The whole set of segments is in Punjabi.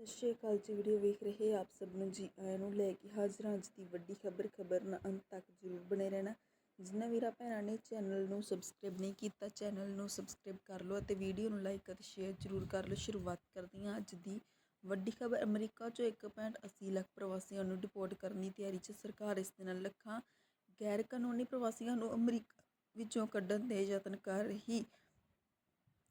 ਸਤਿ ਸ਼੍ਰੀ ਅਕਾਲ ਜੀ, ਵੀਡੀਓ ਵੇਖ ਰਹੇ ਆਪ ਸਭ ਨੂੰ ਜੀ, ਆਇਆਂ ਨੂੰ ਲੈ ਕੇ ਹਾਜ਼ਰ ਹਾਂ ਅੱਜ ਦੀ ਵੱਡੀ ਖਬਰ ਖਬਰ ਨਾਲ ਅੰਤ ਤੱਕ ਜ਼ਰੂਰ ਬਣੇ ਰਹਿਣਾ। ਜਿਨ੍ਹਾਂ ਵੀਰਾਂ ਭੈਣਾਂ ਨੇ ਚੈਨਲ ਨੂੰ ਸਬਸਕ੍ਰਾਈਬ ਨਹੀਂ ਕੀਤਾ, ਚੈਨਲ ਨੂੰ ਸਬਸਕ੍ਰਾਈਬ ਕਰ ਲਓ ਅਤੇ ਵੀਡੀਓ ਨੂੰ ਲਾਈਕ ਅਤੇ ਸ਼ੇਅਰ ਜ਼ਰੂਰ ਕਰ ਲਓ। ਸ਼ੁਰੂਆਤ ਕਰਦੀ ਹਾਂ ਅੱਜ ਦੀ ਵੱਡੀ ਖਬਰ। ਅਮਰੀਕਾ 'ਚੋਂ 1.80 ਲੱਖ ਪ੍ਰਵਾਸੀਆਂ ਨੂੰ ਡਿਪੋਰਟ ਕਰਨ ਦੀ ਤਿਆਰੀ 'ਚ ਸਰਕਾਰ, ਇਸ ਦੇ ਨਾਲ ਲੱਖਾਂ ਗੈਰ ਕਾਨੂੰਨੀ ਪ੍ਰਵਾਸੀਆਂ ਨੂੰ ਅਮਰੀਕਾ ਵਿੱਚੋਂ ਕੱਢਣ ਦੇ ਯਤਨ ਕਰ ਰਹੀ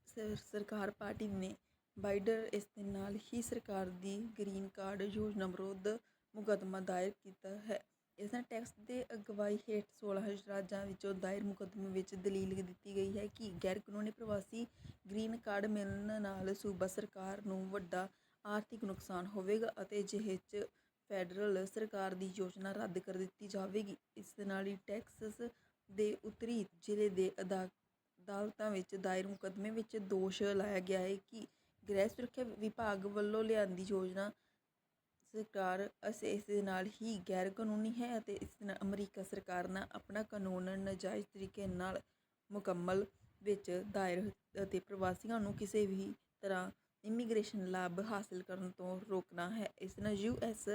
ਸਰ- ਸਰਕਾਰ ਪਾਰਟੀ ਨੇ ਬਾਈਡਰ ਇਸ ਦੇ ਨਾਲ ਹੀ ਸਰਕਾਰ ਦੀ ਗ੍ਰੀਨ ਕਾਰਡ ਯੋਜਨਾ ਵਿਰੁੱਧ ਮੁਕੱਦਮਾ ਦਾਇਰ ਕੀਤਾ ਹੈ। ਇਸ ਨਾਲ ਟੈਕਸ ਦੇ ਅਗਵਾਈ ਹੇਠ 16 ਰਾਜਾਂ ਵਿੱਚੋਂ ਦਾਇਰ ਮੁਕੱਦਮੇ ਵਿੱਚ ਦਲੀਲ ਦਿੱਤੀ ਗਈ ਹੈ ਕਿ ਗੈਰ ਕਾਨੂੰਨੀ ਪ੍ਰਵਾਸੀ ਗ੍ਰੀਨ ਕਾਰਡ ਮਿਲਣ ਨਾਲ ਸੂਬਾ ਸਰਕਾਰ ਨੂੰ ਵੱਡਾ ਆਰਥਿਕ ਨੁਕਸਾਨ ਹੋਵੇਗਾ ਅਤੇ ਜਿਹੇ 'ਚ ਫੈਡਰਲ ਸਰਕਾਰ ਦੀ ਯੋਜਨਾ ਰੱਦ ਕਰ ਦਿੱਤੀ ਜਾਵੇਗੀ। ਇਸ ਨਾਲ ਹੀ ਟੈਕਸਸ ਦੇ ਉੱਤਰੀ ਜ਼ਿਲ੍ਹੇ ਦੇ ਅਦਾ ਅਦਾਲਤਾਂ ਵਿੱਚ ਦਾਇਰ ਮੁਕੱਦਮੇ ਵਿੱਚ ਦੋਸ਼ ਲਾਇਆ ਗਿਆ ਹੈ ਕਿ ਗ੍ਰਹਿ ਸੁਰੱਖਿਆ ਵਿਭਾਗ ਵੱਲੋਂ ਲਿਆਂਦੀ ਯੋਜਨਾ ਸਰਕਾਰ ਅਸੇ ਇਸ ਦੇ ਨਾਲ ਹੀ ਗੈਰ ਕਾਨੂੰਨੀ ਹੈ ਅਤੇ ਇਸ ਨਾਲ ਅਮਰੀਕਾ ਸਰਕਾਰ ਨਾਲ ਆਪਣਾ ਕਾਨੂੰਨ ਨਾਜਾਇਜ਼ ਤਰੀਕੇ ਨਾਲ ਮੁਕੰਮਲ ਵਿੱਚ ਦਾਇਰ ਅਤੇ ਪ੍ਰਵਾਸੀਆਂ ਨੂੰ ਕਿਸੇ ਵੀ ਤਰ੍ਹਾਂ ਇਮੀਗ੍ਰੇਸ਼ਨ ਲਾਭ ਹਾਸਲ ਕਰਨ ਤੋਂ ਰੋਕਣਾ ਹੈ। ਇਸ ਨਾਲ ਯੂ ਐਸ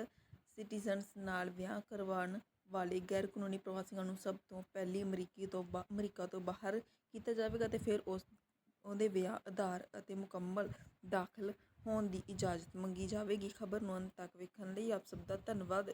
ਸਿਟੀਜ਼ਨਸ ਨਾਲ ਵਿਆਹ ਕਰਵਾਉਣ ਵਾਲੇ ਗੈਰ ਕਾਨੂੰਨੀ ਪ੍ਰਵਾਸੀਆਂ ਨੂੰ ਸਭ ਤੋਂ ਪਹਿਲੀ ਅਮਰੀਕੀ ਤੋਂ ਬਾ ਅਮਰੀਕਾ ਤੋਂ ਬਾਹਰ ਕੀਤਾ ਜਾਵੇਗਾ ਤੇ ਫਿਰ ਉਸ ਉਹਦੇ ਵਿਆਹ, ਆਧਾਰ ਅਤੇ ਮੁਕੰਮਲ ਦਾਖਲ ਹੋਣ ਦੀ ਇਜਾਜ਼ਤ ਮੰਗੀ ਜਾਵੇਗੀ। ਖਬਰ ਨੂੰ ਅੰਤ ਤੱਕ ਵੇਖਣ ਲਈ ਆਪ ਸਭ ਦਾ ਧੰਨਵਾਦ।